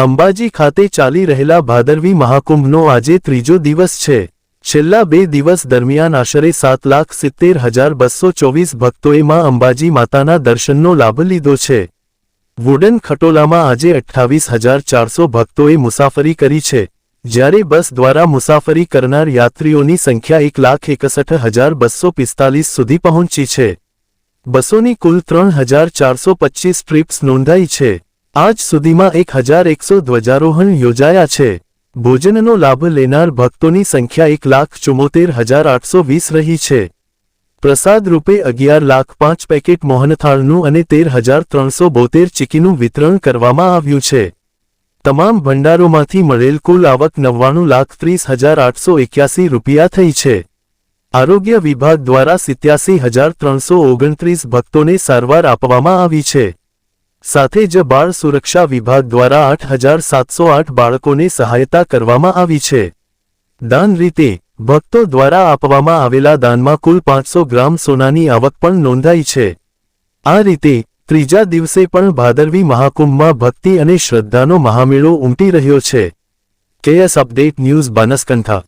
અંબાજી ખાતે ચાલી રહેલા ભાદરવી મહાકુંભનો આજે ત્રીજો દિવસ છે. છેલ્લા બે દિવસ દરમિયાન આશરે સાત લાખ સિત્તેર હજાર બસો ચોવીસ ભક્તોએ માં અંબાજી માતાના દર્શનનો લાભ લીધો છે. વુડન ખટોલામાં આજે અઠ્ઠાવીસ હજાર ચારસો ભક્તોએ મુસાફરી કરી છે. જ્યારે બસ દ્વારા મુસાફરી કરનાર યાત્રીઓની સંખ્યા એક લાખ એકસઠ હજાર બસો પિસ્તાલીસ સુધી પહોંચી છે. બસોની કુલ ત્રણ હજાર ચારસો પચ્ચીસ ટ્રીપ્સ નોંધાઈ છે. આજ સુધીમાં એક હજાર એકસો ધ્વજારોહણ યોજાયા છે. ભોજનનો લાભ લેનાર ભક્તોની સંખ્યા એક લાખ ચુમ્મોતેર હજાર આઠસો વીસ રહી છે. પ્રસાદ રૂપે અગિયાર લાખ પાંચ પેકેટ મોહનથાળનું અને તેર હજાર ત્રણસો બોતેર ચીકીનું વિતરણ કરવામાં આવ્યું છે. તમામ ભંડારોમાંથી મળેલ કુલ આવક નવ્વાણું લાખ ત્રીસ હજાર આઠસો એક્યાસી રૂપિયા થઈ છે. આરોગ્ય વિભાગ દ્વારા સિત્યાસી હજાર ત્રણસો ઓગણત્રીસ ભક્તોને સારવાર આપવામાં આવી છે. સાથે જ બાળ સુરક્ષા વિભાગ દ્વારા આઠ હજાર સાતસો આઠ બાળકોને સહાયતા કરવામાં આવી છે. દાન રીતે, ભક્તો દ્વારા આપવામાં આવેલા દાનમાં કુલ પાંચસો ગ્રામ સોનાની આવક પણ નોંધાઈ છે. આ રીતે, ત્રીજા દિવસે પણ ભાદરવી મહાકુંભમાં ભક્તિ અને શ્રદ્ધાનો મહામેળો ઉમટી રહ્યો છે. KS update news Banaskantha.